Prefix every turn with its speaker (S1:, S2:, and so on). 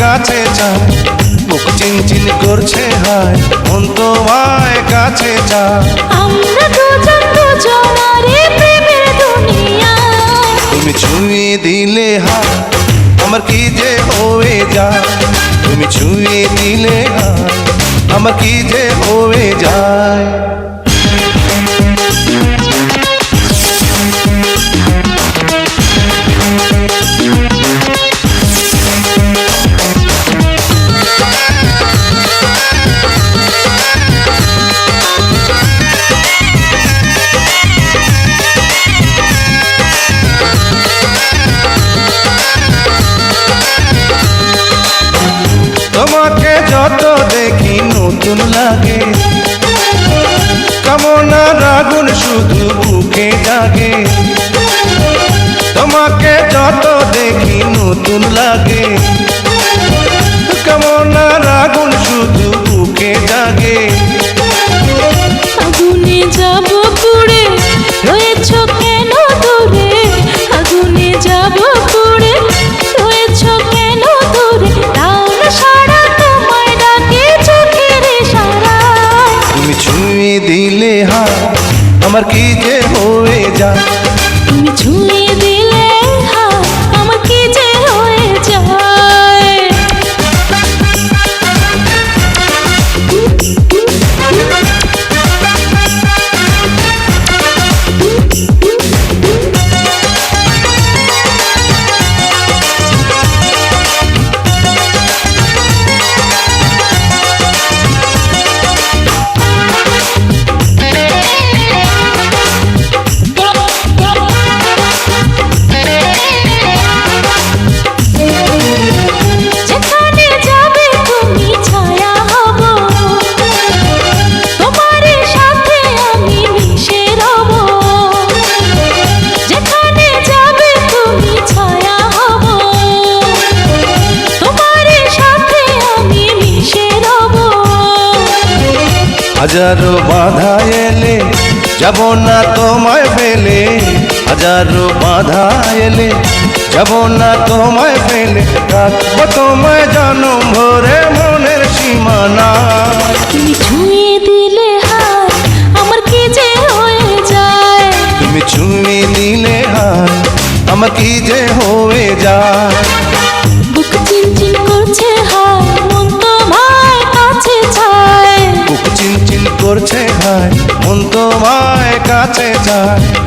S1: কাছে চায়। বুক চিনচিন করছে হায়। মন তোমায় কাছে চায়।
S2: আমরা দুজন দুজনারে প্রেমের দুনিয়ায়
S1: তুমি ছুঁয়ে দিলে হায় আমার কি যে হয়ে যায়? তুমি ছুঁয়ে দিলে হায় আমার কি যে হয়ে যায়? কামনার আগুন শুধু বুকে জাগে। তোমাকে যত দেখি নতুন লাগে। কেমন আগুন শুধু বুকে জাগে। হায় আমার কি যে হয়ে যায়?
S2: তুমি ছুঁয়ে
S1: হাজারো বাধা এলে, যাব না তোমায় ফেলে হাজারো বাধা এলে, যাব না তোমায় ফেলে রাখব তোমায় জনম কাছে যায়।